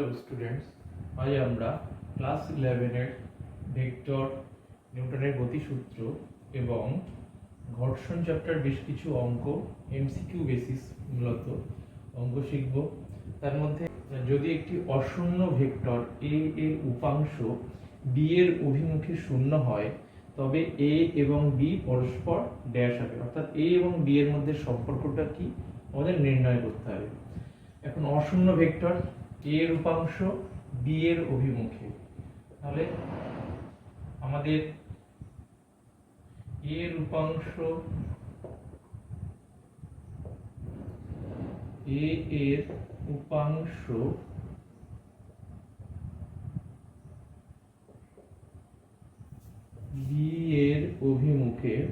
Hello students আজ আমরা class ইলেভেনের ভেক্টর নিউটনের গতিসূত্র এবং ঘর্ষণ চ্যাপ্টার বেশ কিছু অঙ্ক এমসিকিউ বেসিস মূলত অঙ্ক শিখব। তার মধ্যে যদি একটি অশূন্য ভেক্টর এ এর উপাংশ বি এর অভিমুখে শূন্য হয়, তবে এ এবং বি পরস্পর ড্যাশ হবে। অর্থাৎ এ এবং বি এর মধ্যে সম্পর্কটা কি? আমাদের নির্ণয় করতে হবে। এখন অশূন্য ভেক্টর এ এর উপাংশ বি এর অভিমুখে। তাহলে আমাদের এর উপাংশ এ এর উপাংশ বি এর অভিমুখে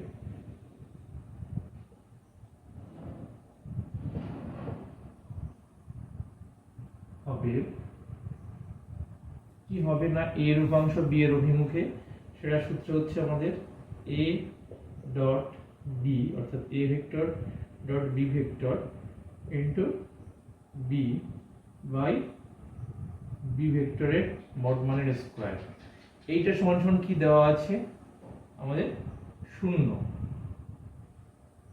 হবে? কি হবে না a এর উপাংশ b এর অভিমুখে? সেটা সূত্র হচ্ছে আমাদের a ডট b, অর্থাৎ a vector dot b vector into b by b ভেক্টরের মড মানের স্কোয়ার এইটা সমান সমান কি দেওয়া আছে? আমাদের শূন্য।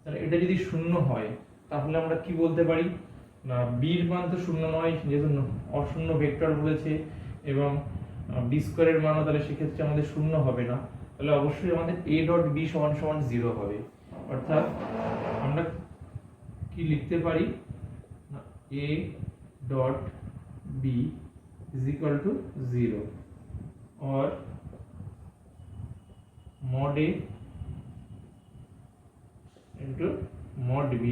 তাহলে এটা যদি শূন্য হয়, তাহলে আমরা কি বলতে পারি? না বির মান তো শূন্য নয় যেহেতু অশূন্য ভেক্টর বলেছে এবং বি স্কোয়ারের মানও তাহলে সেক্ষেত্রে আমাদের শূন্য হবে না। তাহলে অবশ্যই আমাদের এ ডট বি সমান সমান জিরো হবে। অর্থাৎ আমরা কি লিখতে পারি? A dot B is to zero or mod A into mod B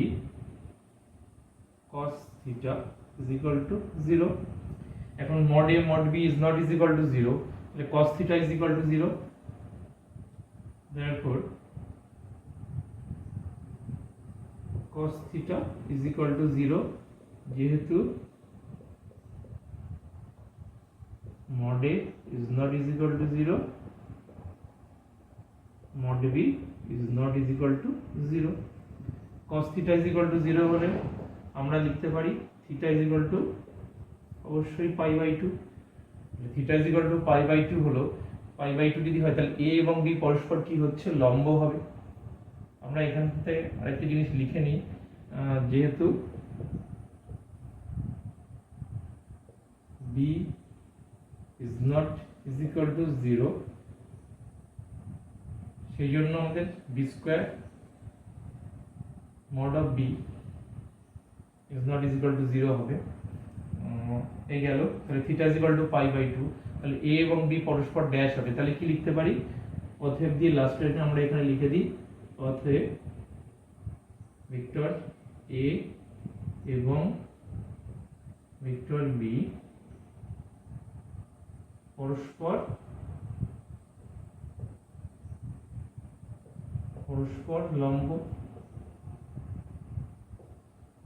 cos theta is equal to 0 এখন mod A mod B is not is equal to 0 তাহলে cos theta is equal to 0 therefore cos theta is equal to 0 যেহেতু mod A is not is equal to 0 mod B is not is equal to 0 cos theta is equal to 0 হলে আমরা লিখতে পারি theta is equal to অবশ্যই pi by two theta is equal to pi by two হলো pi by two যদি হয় তাহলে A এবং বি পরস্পর কি হচ্ছে? লম্ব হবে। আমরা এখান থেকে আরেকটি জিনিস লিখে নিই যেহেতু B is not is equal to 0 সেই জন্য আমাদের B square mod of B is not is equal to zero হবে এই গেল। তাহলে theta is equal to pi by two তাহলে এ এবং বি পরস্পর ড্যাশ হবে। তাহলে কি লিখতে পারি? অতএব দিয়ে লাস্টের আমরা এখানে লিখে দিই। অতএব ভেক্টর এ এবং ভেক্টর বি পরস্পর পরস্পর লম্ব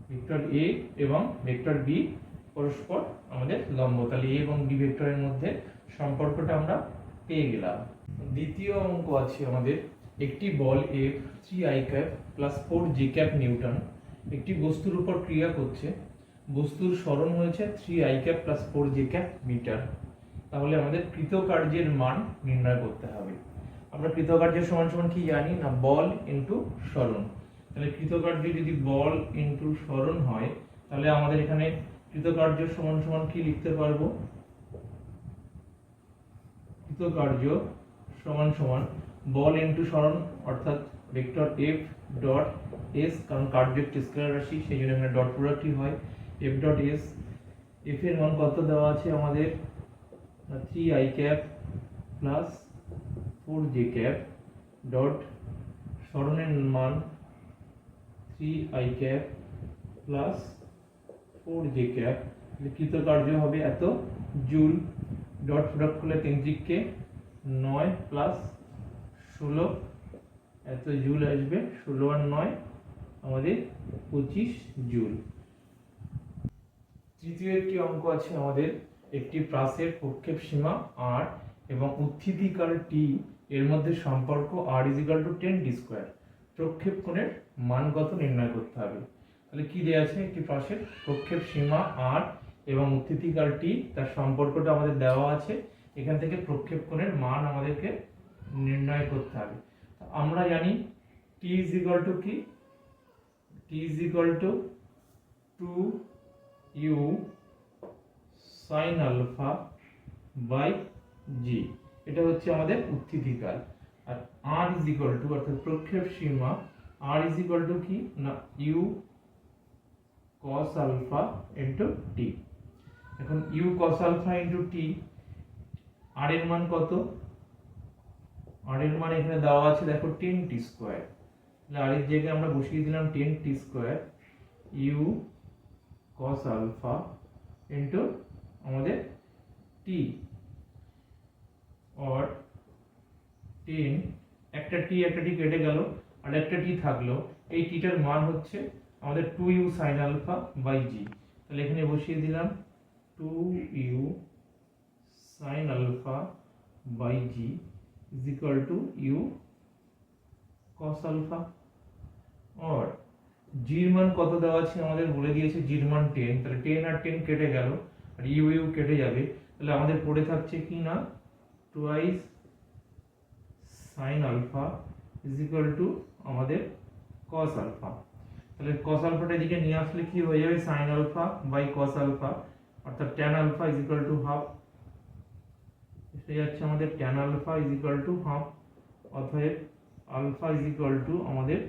ভেক্টর এ এবং ভেক্টর বি পরস্পর আমাদের লম্ব। তাহলে এ এবং বি ভেক্টরের মধ্যে সম্পর্কটা আমরা পেয়ে গেলাম। দ্বিতীয় অঙ্ক আছে আমাদের। একটি বল F three I cap plus four G cap newton একটি বস্তুর উপর ক্রিয়া করছে। বস্তুর স্মরণ হয়েছে three I cap plus four G cap meter তাহলে আমাদের কৃতকার্যের মান নির্ণয় করতে হবে। আমরা কৃতকার্যের সমান সমান কি জানি? না, বল ইনটু স্মরণ। তাহলে কৃতকার্য যদি বল ইনটু স্মরণ হয়, তাহলে আমাদের এখানে কৃতকার্য সমান সমান কি লিখতে পারব? কৃতকার্য সমান সমান বল ইনটু স্মরণ, অর্থাৎ ভেক্টর এফ ডট এস কারণ কার্য একটি স্কেলার রাশি, সেই জন্য এখানে ডট প্রোডাক্টই হয়। এফ ডট এস এফ এর মান কত দেওয়া আছে আমাদের? Three I cap plus four J cap dot স্মরণের মান three I cap plus four J cap লিখিত কার্য হবে এত। জুল ডট প্রোডাক্ট করলে তিন দিককে নয় প্লাস ষোলো। এত জুল আসবে, ষোলো আর নয়, আমাদের পঁচিশ জুল। তৃতীয় একটি অঙ্ক আছে আমাদের, একটি প্রাসের প্রক্ষেপ সীমা আর এবং উত্থিতিকাল টি এর মধ্যে সম্পর্ক R is equal to ten D square প্রক্ষেপ কোণের মান কত নির্ণয় করতে হবে। তাহলে কি দেওয়া আছে একটি প্রাসের প্রক্ষেপ সীমা আর এবং উত্থিতিকাল টি তার সম্পর্কটা আমাদের দেওয়া আছে। এখান থেকে প্রক্ষেপ কোণের মান আমাদেরকে নির্ণয় করতে হবে। আমরা জানি টি ইজ ইকুয়াল টু কি? T is equal to two U sine alpha by G এটা হচ্ছে আমাদের উত্থিতিকাল আর আর ইজ ইকুয়াল টু অর্থাৎ প্রক্ষেপ সীমা আর ইজ ইকুয়াল টু কি না U cos alpha into T এখন U cos alpha into T R এর মান কত? আর এর মান এখানে দেওয়া আছে, দেখো টেন টি স্কোয়ার আর এর জায়গায় আমরা বসিয়ে দিলাম ten T square U cos alpha into আমাদের টি অর টেন একটা টি একটা টি কেটে গেল। আর একটা টি থাকল? এই টিটার মান হচ্ছে আমাদের two U sine alpha by G তাহলে এখানে বসিয়ে দিলাম two U sine alpha by G is equal to U cos alpha or জির মান কত দেওয়া আছে আমাদের বলে দিয়েছে জির মান টেন তাহলে টেন আর টেন কেটে গেল, আর ইউ ইউ কেটে যাবে। তাহলে আমাদের পড়ে থাকছে কি না? Twice sine alpha is equal to আমাদের কস আলফা তাহলে কস আলফাটা এদিকে নিয়ে আসলে কি হয়ে যাবে? Sine alpha by cos alpha অর্থাৎ tan alpha is equal to half এসে যাচ্ছে আমাদের tan alpha is equal to half অতএব আলফা ইজ ইকুয়াল টু আমাদের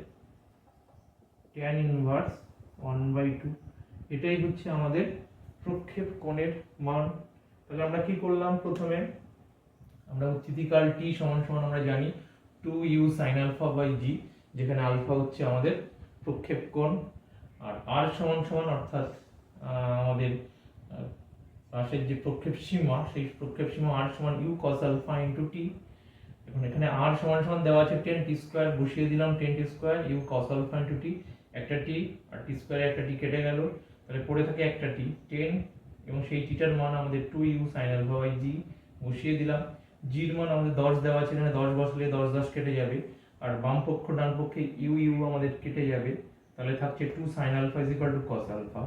tan inverse one by two এটাই হচ্ছে আমাদের প্রক্ষেপ কোণের মান। তাহলে আমরা কি করলাম প্রথমে? আমরা উচ্চিতিকাল টি সমান সমান আমরা জানি। Two u sine alpha by g যেখানে আলফা হচ্ছে আমাদের প্রক্ষেপ কোণ, আর আর সমান সমান অর্থাৎ আমাদের পাশের যে প্রক্ষেপ সীমা, সেই প্রক্ষেপ সীমা আর সমান u cos alpha into t এখন এখানে আর সমান সমান দেওয়া আছে টেন টি স্কোয়ার বসিয়ে দিলাম tan t square u cos alpha into t একটা টি আর টি স্কোয়ারে একটা টি কেটে গেল। তাহলে পড়ে থাকে একটা টি টেন এবং সেই টিটার মান আমাদের two u sine alpha by g বসিয়ে দিলাম। জির মান আমাদের দশ দেওয়া আছে, এখানে দশ বসলে দশ দশ কেটে যাবে। আর বাম পক্ষ, ডান পক্ষে ইউ ইউ আমাদের কেটে যাবে। তাহলে থাকছে two sine alpha is equal to cos alpha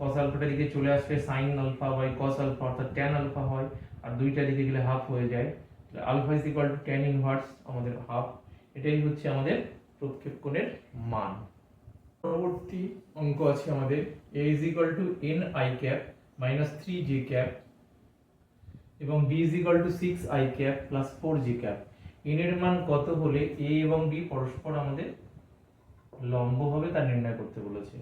cos আলফাটা দিকে চলে আসলে sine alpha by cos alpha অর্থাৎ ট্যান আলফা হয়, আর দুইটা দিকে গেলে হাফ হয়ে যায়। তাহলে alpha is equal to tan inverse আমাদের হাফ এটাই হচ্ছে আমাদের প্রক্ষেপ কোণের মান। পরবর্তী অঙ্ক আছে আমাদের। A is equal to n i cap minus three g cap এবং b is equal to six i cap plus four g cap n এর মান কত হলে এ এবং বি পরস্পর আমাদের লম্ব হবে তা নির্ণয় করতে বলেছে।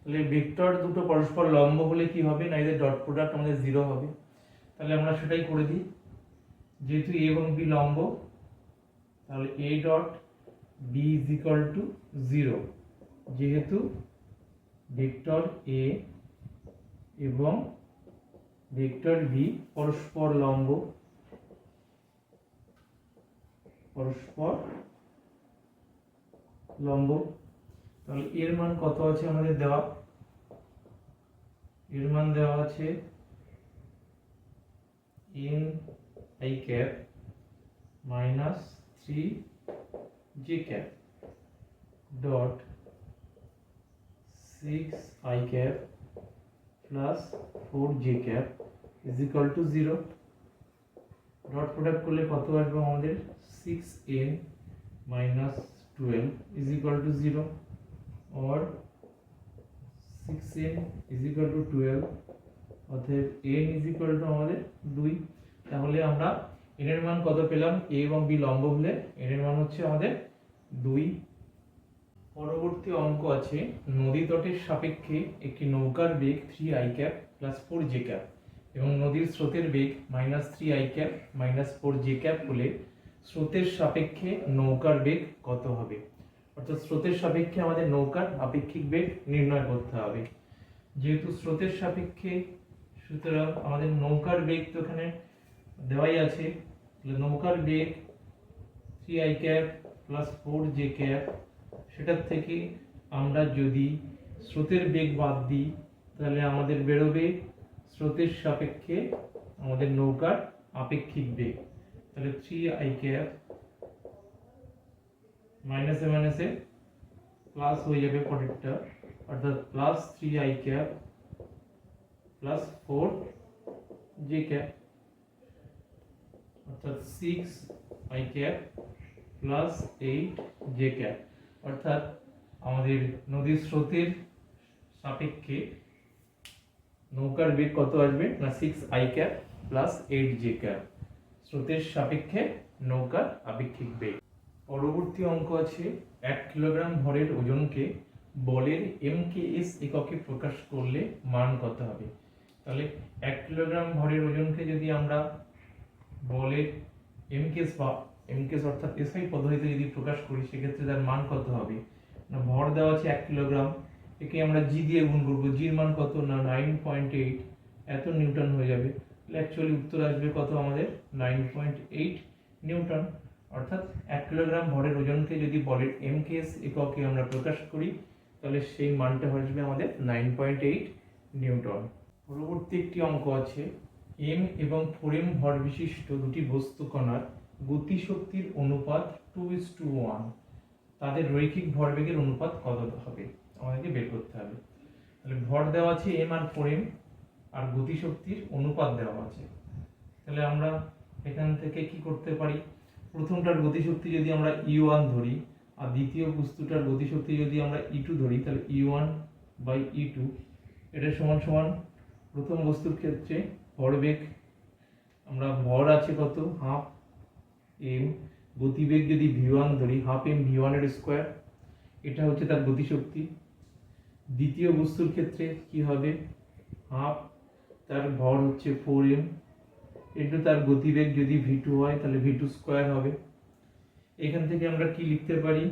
তাহলে ভেক্টর দুটো পরস্পর লম্ব হলে কি হবে? না, এদের ডট প্রোডাক্ট আমাদের জিরো হবে। তাহলে আমরা সেটাই করে দিই। যেহেতু এ এবং বি লম্ব, তাহলে a dot b is equal to zero যেহেতু ভেক্টর এ এবং ভেক্টর বি পরস্পর লম্ব পরস্পর লম্ব। তাহলে এর মান কত আছে আমাদের দেওয়া? এর মান দেওয়া আছে n i cap minus three j cap dot six i cap plus four j cap is equal to zero dot product করলে কত আসবে আমাদের? Six n minus twelve is equal to zero or 6n is equal to 12 অতএব n is equal to আমাদের 2 তাহলে আমরা n এর মান কত পেলাম? A এবং b লম্ব হলে n এর মান হচ্ছে আমাদের 2 পরবর্তী অঙ্ক আছে, নদী তটের সাপেক্ষে একটি নৌকার বেগ 3 i cap plus 4 j cap এবং নদীর স্রোতের বেগ minus three i cap minus four j cap হলে স্রোতের সাপেক্ষে নৌকার বেগ কত হবে? অর্থাৎ স্রোতের সাপেক্ষে আমাদের নৌকার আপেক্ষিক বেগ নির্ণয় করতে হবে। যেহেতু স্রোতের সাপেক্ষে, সুতরাং আমাদের নৌকার বেগ তো এখানে দেওয়াই আছে নৌকার বেগ three i cap plus four j cap সেটার থেকে আমরা যদি স্রোতের বেগ বাদ দিই, তাহলে আমাদের বেরোবে স্রোতের সাপেক্ষে আমাদের নৌকার আপেক্ষিক বেগ। তাহলে থ্রি আই ক্যাপ মাইনাসে মাইনাসে প্লাস হয়ে যাবে পরেরটা অর্থাৎ plus three i cap plus four j cap অর্থাৎ six i cap plus eight j cap অর্থাৎ আমাদের নদীর স্রোতের সাপেক্ষে নৌকার বেগ কত আসবে? না six i cap plus eight j cap স্রোতের সাপেক্ষে নৌকার আপেক্ষিক বেগ। পরবর্তী অঙ্ক আছে, এক কিলোগ্রাম ভরের ওজনকে বলের এম কে এস এককে প্রকাশ করলে মান কত হবে? তাহলে এক কিলোগ্রাম ভরের ওজনকে যদি আমরা বলের এম কেস বা এম কেস অর্থাৎ এসআই পদ্ধতিতে যদি প্রকাশ করি, সেক্ষেত্রে তার মান কত হবে? না, ভর দেওয়া আছে এক কিলোগ্রাম একে আমরা জি দিয়ে গুণ করব। জির মান কত? না নাইন পয়েন্ট এইট এত নিউটন হয়ে যাবে। অ্যাকচুয়ালি উত্তর আসবে কত আমাদের? Nine point eight newton. অর্থাৎ এক কিলোগ্রাম ভরের ওজনকে যদি বলের এম কেস এককে আমরা প্রকাশ করি, তাহলে সেই মানটা আসবে আমাদের নাইন পয়েন্ট এইট নিউটন। পরবর্তী একটি অঙ্ক আছে। এম এবং ফোর এম ভর বিশিষ্ট দুটি বস্তু কণার গতিশক্তির অনুপাত টু ইস টু ওয়ান তাদের রৈখিক ভরবেগের অনুপাত কত হবে? আমাদেরকে বের করতে হবে। তাহলে ভর দেওয়া আছে এম আর ফোর এম আর গতিশক্তির অনুপাত দেওয়া আছে। তাহলে আমরা এখান থেকে কি করতে পারি? প্রথমটার গতিশক্তি যদি আমরা ই ওয়ান ধরি, আর দ্বিতীয় বস্তুটার গতিশক্তি যদি আমরা ই টু ধরি, তাহলে e one by e two এটা সমান সমান প্রথম বস্তুর ক্ষেত্রে ভরবেগ আমরা ভর আছে কত? হাফ এম গতিবেগ যদি ভি ওয়ান ধরি হাফ এম ভি ওয়ানের স্কোয়ার এটা হচ্ছে তার গতিশক্তি। দ্বিতীয় বস্তুর ক্ষেত্রে কি হবে? হাফ তার ভর হচ্ছে ফোর এম ইন্টু তার গতিবেগ যদি ভি টু হয়, তাহলে ভি টু স্কোয়ার হবে। এখান থেকে আমরা কি লিখতে পারি?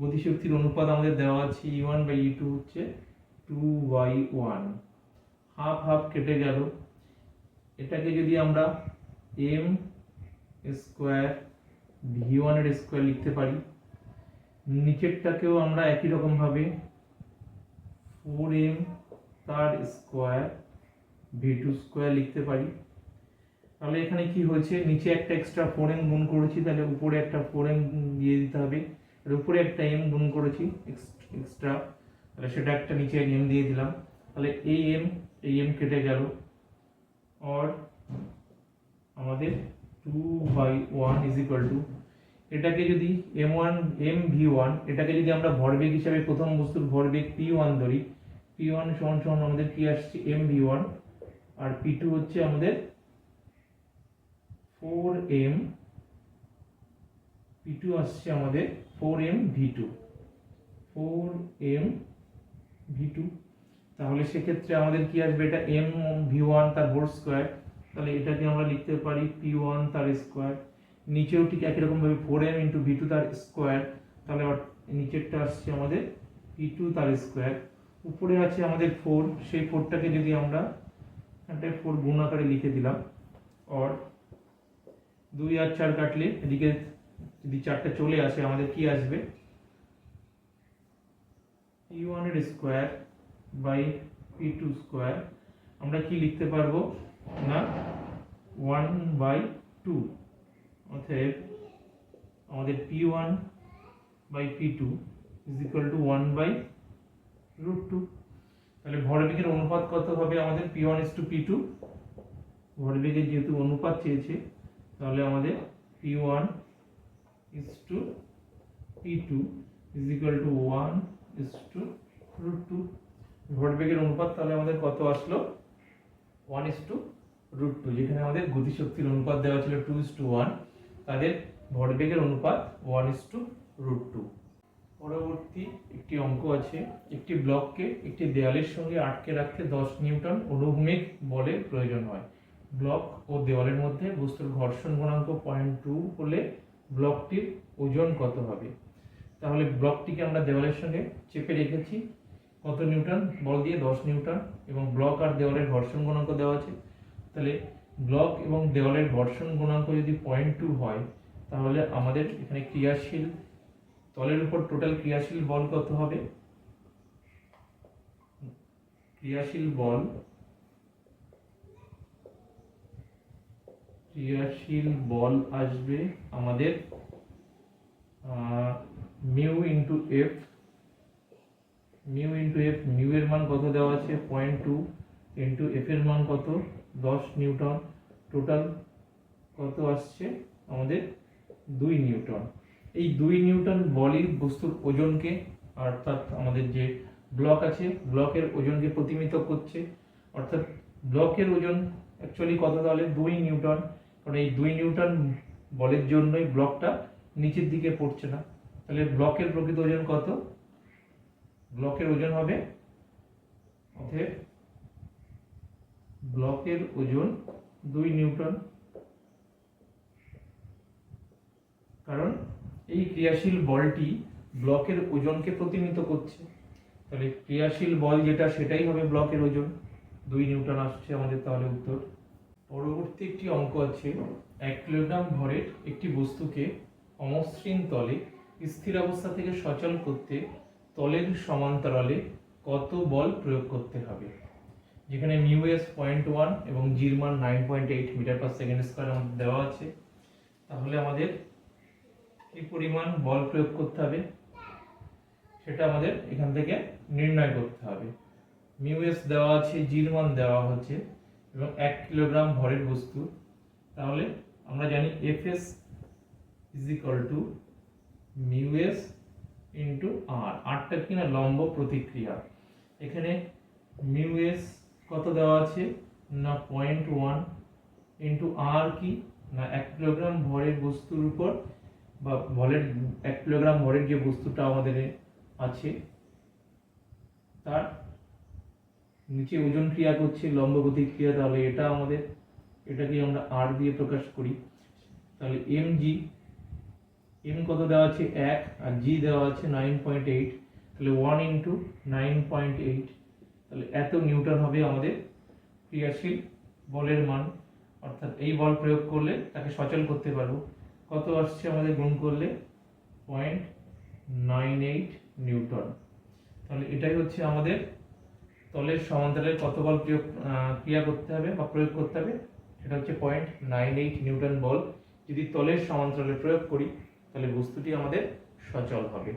গতিশক্তির অনুপাত আমাদের দেওয়া আছে e one by e two হচ্ছে two by one half half কেটে গেল। এটাকে যদি আমরা এম স্কোয়ার ভি ওয়ানের স্কোয়ার লিখতে পারি, নিচেরটাকেও আমরা একই রকমভাবে ফোর এম তার স্কোয়ার ভি টু স্কোয়ার লিখতে পারি। তাহলে এখানে কি হয়েছে? নিচে একটা এক্সট্রা ফোর এম গুণ করেছি, তাহলে উপরে একটা ফোর এম দিয়ে দিতে হবে। আর উপরে একটা এম গুণ করেছি এক্সট্রা তাহলে সেটা একটা নিচে এম দিয়ে দিলাম। তাহলে এই এম এই এম কেটে গেল। আর আমাদের two by one is equal to এটাকে যদি m one m v one এটাকে যদি আমরা ভরবেগ হিসাবে প্রথম বস্তুর ভরবেগ পি ওয়ান ধরি পি ওয়ান সমান সমান আমাদের কি আসছে? এম ভি ওয়ান আর পি টু হচ্ছে আমাদের ফোর এম পি টু আসছে আমাদের four m v two four m v two তাহলে সেক্ষেত্রে আমাদের কি আসবে? এটা এম ভি ওয়ান তার হোল স্কোয়ার তাহলে এটাকে আমরা লিখতে পারি পি ওয়ান তার স্কোয়ার নিচেও ঠিক একই রকম ভাবে four m into v two তার স্কোয়ার তাহলে নিচেরটা আসছে আমাদের পি টু তার স্কোয়ার উপরে আছে আমাদের ফোর সেই ফোরটাকে যদি আমরা একটা ফোর গুণ আকারে লিখে দিলাম অর দুই আর চার কাটলে এদিকে যদি চারটা চলে আসে, আমাদের কি আসবে? পি ওয়ানের square by p two square আমরা কি লিখতে পারব? না ওয়ান বাই টু অতএব আমাদের p one by p two is equal to one by root two তাহলে ভরবেগের অনুপাত কত হবে আমাদের? P one is to p two ভরবেগের যেহেতু অনুপাত চেয়েছে, তাহলে আমাদের p one is to p two is equal to one is to root two ভরবেগের অনুপাত তাহলে আমাদের কত আসলো? One is to root two যেখানে আমাদের গতিশক্তির অনুপাত দেওয়া ছিল টু ইস টু ওয়ান তাদের ভরবেগের অনুপাত one is to root two পরবর্তী একটি অঙ্ক আছে, একটি ব্লককে একটি দেয়ালের সঙ্গে আটকে রাখতে দশ নিউটন অনুভূমিক বলের প্রয়োজন হয়। ব্লক ও দেওয়ালের মধ্যে বস্তুর ঘর্ষণ গুণাঙ্ক পয়েন্ট টু হলে ব্লকটির ওজন কত হবে? তাহলে ব্লকটিকে আমরা দেওয়ালের সঙ্গে চেপে রেখেছি। কত নিউটন? বল দিয়ে দশ নিউটন এবং ব্লক আর দেওয়ালের ঘর্ষণ গুণাঙ্ক দেওয়া আছে। তাহলে ব্লক এবং দেওয়ালের ঘর্ষণ গুণাঙ্ক যদি পয়েন্ট টু হয়, তাহলে আমাদের এখানে ক্রিয়াশীল তলের উপর টোটাল ক্রিয়াশীল বল কত হবে? ক্রিয়াশীল বল ক্রিয়াশীল বল আসবে আমাদের mu into f mu into f mu এর মান কত দেওয়া আছে? পয়েন্ট টু ইন্টু এফ এর মান কত? দশ নিউটন। টোটাল কত আসছে? আমাদের দুই নিউটন। এই দুই নিউটন বলই বস্তুর ওজনকে, অর্থাৎ আমাদের যে ব্লক আছে, ব্লকের ওজনকে প্রতিমিত করছে। অর্থাৎ ব্লকের ওজন অ্যাকচুয়ালি কত তাহলে? দুই নিউটন। কারণ এই দুই নিউটন বলের জন্যই ব্লকটা নিচের দিকে পড়ছে না। তাহলে ব্লকের প্রকৃত ওজন কত? ব্লকের ওজন হবে অতএব ব্লকের ওজন দুই নিউটন। কারণ এই ক্রিয়াশীল বলটি ব্লকের ওজনকে প্রতিনিধিত করছে। তাহলে ক্রিয়াশীল বল যেটা, সেটাই হবে ব্লকের ওজন। দুই নিউটন আসছে আমাদের তাহলে উত্তর। পরবর্তী একটি অঙ্ক আছে। এক কিলোগ্রাম ভরের একটি বস্তুকে অমসৃণ তলে স্থির অবস্থা থেকে সচল করতে তলের সমান্তরালে কত বল প্রয়োগ করতে হবে? যেখানে মিউ এস পয়েন্ট ওয়ান এবং জির মান nine point eight metre per second square আমাদের দেওয়া আছে। তাহলে আমাদের কি পরিমাণ বল প্রয়োগ করতে হবে? সেটা আমাদের এখান থেকে নির্ণয় করতে হবে। মিউ এস দেওয়া আছে জির মান দেওয়া হচ্ছে, এবং এক কিলোগ্রাম ভরের বস্তু। তাহলে আমরা জানি f s is equal to mu s into r আরটা কিনা লম্ব প্রতিক্রিয়া। এখানে মিউ এস কত দেওয়া আছে? না পয়েন্ট ওয়ান ইন্টু আর কি? না এক কিলোগ্রাম ভরের বস্তুর উপর বা ভরের এক কিলোগ্রাম ভরের যে বস্তুটা আমাদের আছে, তার নিচে ওজন ক্রিয়া করছে, লম্ব প্রতিক্রিয়া তাহলে এটা আমাদের, এটাকে আমরা আর দিয়ে প্রকাশ করি। তাহলে এম জি এম কত দেওয়া আছে? এক, আর জি দেওয়া আছে নাইন পয়েন্ট এইট তাহলে one into nine point eight তাহলে এত নিউটন হবে আমাদের ক্রিয়াশীল বলের মান। অর্থাৎ এই বল প্রয়োগ করলে তাকে সচল করতে পারব। কত আসছে আমাদের গুণ করলে? Point nine eight newton. তাহলে এটাই হচ্ছে আমাদের তলের সমান্তরালে কত বল প্রয়োগ ক্রিয়া করতে হবে বা প্রয়োগ করতে হবে? সেটা হচ্ছে পয়েন্ট নাইন এইট নিউটন বল। যদি তলের সমান্তরালে প্রয়োগ করি, তাহলে বস্তুটি আমাদের সচল হবে।